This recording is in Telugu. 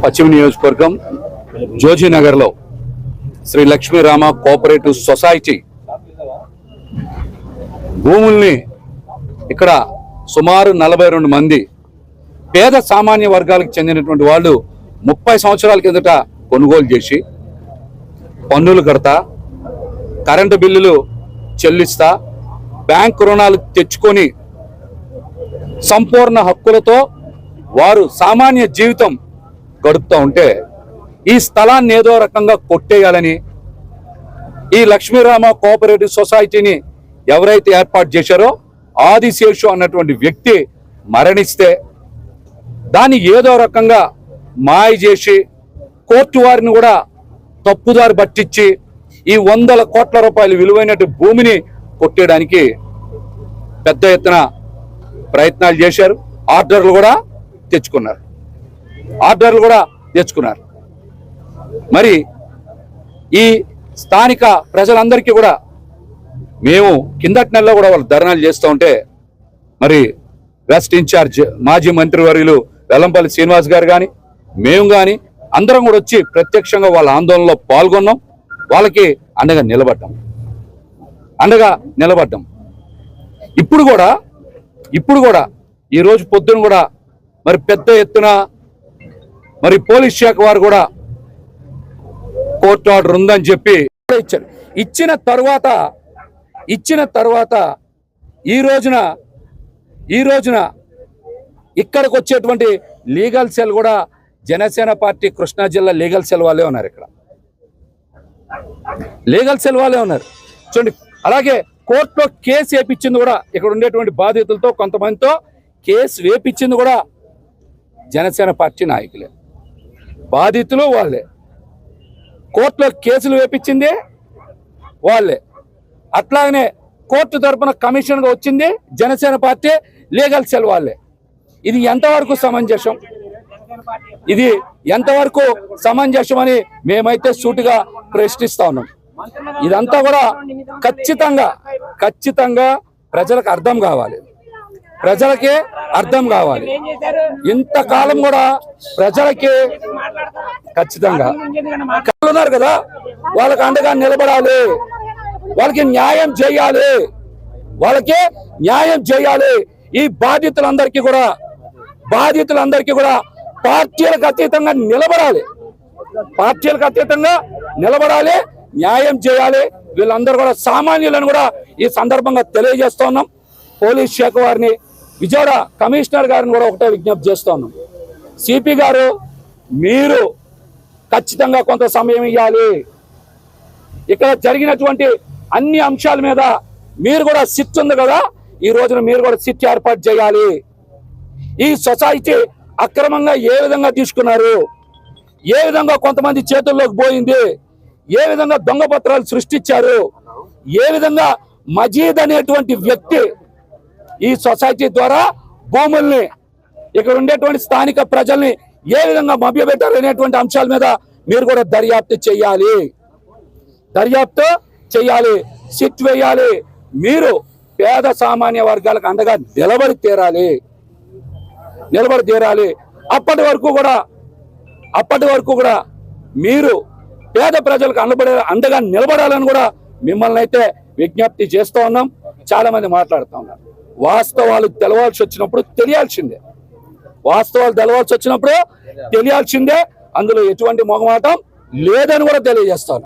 పశ్చిమ నియోజకవర్గం జోజీనగర్లో శ్రీ లక్ష్మీరామ కోఆపరేటివ్ సొసైటీ భూముల్ని ఇక్కడ సుమారు నలభై రెండు మంది పేద సామాన్య వర్గాలకు చెందినటువంటి వాళ్ళు ముప్పై సంవత్సరాల కిందట కొనుగోలు చేసి పన్నులు కడతా కరెంటు బిల్లులు చెల్లిస్తా బ్యాంక్ రుణాలు తెచ్చుకొని సంపూర్ణ హక్కులతో వారు సామాన్య జీవితం గడుపుతూ ఉంటే ఈ స్థలాన్ని ఏదో రకంగా కొట్టేయాలని ఈ లక్ష్మీరామ కోఆపరేటివ్ సొసైటీని ఎవరైతే ఏర్పాటు చేశారో ఆదిశేషు అన్నటువంటి వ్యక్తి మరణిస్తే దాన్ని ఏదో రకంగా మాయ చేసి కోర్టు వారిని కూడా తప్పుదారి పట్టించి ఈ వందల కోట్ల రూపాయలు విలువైనటు భూమిని కొట్టేయడానికి పెద్ద ఎత్తున ప్రయత్నాలు చేశారు ఆర్డర్లు కూడా తెచ్చుకున్నారు. ఆర్డర్లు కూడా తెచ్చుకున్నారు. మరి ఈ స్థానిక ప్రజలందరికీ కూడా మేము కిందటి నెలలో కూడా వాళ్ళు ధర్నాలు చేస్తూ ఉంటే మరి వెస్ట్ ఇన్ఛార్జ్ మాజీ మంత్రివర్యులు వెల్లంపల్లి శ్రీనివాస్ గారు కానీ మేము కానీ అందరం కూడా వచ్చి ప్రత్యక్షంగా వాళ్ళ ఆందోళనలో పాల్గొన్నాం. వాళ్ళకి అండగా నిలబడ్డాం. అండగా నిలబడ్డాం. ఇప్పుడు కూడా ఇప్పుడు కూడా ఈరోజు పొద్దున కూడా మరి పెద్ద ఎత్తున మరి పోలీస్ శాఖ వారు కూడా కోర్టు ఆర్డర్ ఉందని చెప్పి ఇచ్చారు. ఇచ్చిన తర్వాత ఇచ్చిన తర్వాత ఈ రోజున ఈ రోజున ఇక్కడికి వచ్చేటువంటి లీగల్ సెల్ కూడా జనసేన పార్టీ కృష్ణా జిల్లా లీగల్ సెల్ వాళ్ళే ఉన్నారు ఇక్కడ. లీగల్ సెల్ వాళ్ళే ఉన్నారు. చూడండి అలాగే కోర్టులో కేసు వేపించింది కూడా ఇక్కడ ఉండేటువంటి బాధితులతో కొంతమందితో కేసు వేపించింది కూడా జనసేన పార్టీ నాయకులే. బాధితులు వాళ్ళే. కోర్టులో కేసులు వేపించింది వాళ్ళే. అట్లాగనే కోర్టు తరపున కమిషన్గా వచ్చింది జనసేన పార్టీ లీగల్ సెల్ వాళ్ళే. ఇది ఎంతవరకు సమంజసం? ఇది ఎంతవరకు సమంజసం అని మేమైతే సూటిగా ప్రశ్నిస్తా ఉన్నాం. ఇదంతా కూడా ఖచ్చితంగా ఖచ్చితంగా ప్రజలకు అర్థం కావాలి. ప్రజలకే అర్థం కావాలి. ఇంతకాలం కూడా ప్రజలకి ఖచ్చితంగా. ఉన్నారు కదా? వాళ్ళకి అండగా నిలబడాలి. వాళ్ళకి న్యాయం చేయాలి. వాళ్ళకి న్యాయం చేయాలి. ఈ బాధితులందరికీ కూడా బాధితులందరికీ కూడా పార్టీలకు అతీతంగా నిలబడాలి. పార్టీలకు అతీతంగా నిలబడాలి న్యాయం చేయాలి. వీళ్ళందరూ కూడా సామాన్యులను కూడా ఈ సందర్భంగా తెలియజేస్తా ఉన్నాం. పోలీస్ శాఖ వారిని విజయవాడ కమిషనర్ గారిని కూడా ఒకటే విజ్ఞప్తి చేస్తాను. సిపి గారు మీరు ఖచ్చితంగా కొంత సమయం ఇవ్వాలి ఇక్కడ జరిగినటువంటి అన్ని అంశాల మీద మీరు కూడా సిట్ ఉంది కదా ఈ రోజున మీరు కూడా సిట్ ఏర్పాటు చేయాలి. ఈ సొసైటీ అక్రమంగా ఏ విధంగా తీసుకున్నారు? ఏ విధంగా కొంతమంది చేతుల్లోకి పోయింది? ఏ విధంగా దొంగ పత్రాలు సృష్టించారు? ఏ విధంగా మజీద్ అనేటువంటి వ్యక్తి ఈ సొసైటీ ద్వారా భూముల్ని ఇక్కడ ఉండేటువంటి స్థానిక ప్రజల్ని ఏ విధంగా మభ్యపెట్టారు అనేటువంటి అంశాల మీద మీరు కూడా దర్యాప్తు చేయాలి. దర్యాప్తు చేయాలి. సిట్ వేయాలి. మీరు పేద సామాన్య వర్గాలకు అండగా నిలబడి తీరాలి. నిలబడి తీరాలి. అప్పటి వరకు కూడా అప్పటి వరకు కూడా మీరు పేద ప్రజలకు అండబడే అండగా నిలబడాలని కూడా మిమ్మల్ని అయితే విజ్ఞప్తి చేస్తూ ఉన్నాం. చాలా మంది మాట్లాడుతూ ఉన్నారు. వాస్తవాలు తెలవాల్సి వచ్చినప్పుడు తెలియాల్సిందే. వాస్తవాలు తెలవాల్సి వచ్చినప్పుడు తెలియాల్సిందే. అందులో ఎటువంటి మొగమాటం లేదని కూడా తెలియజేస్తాను.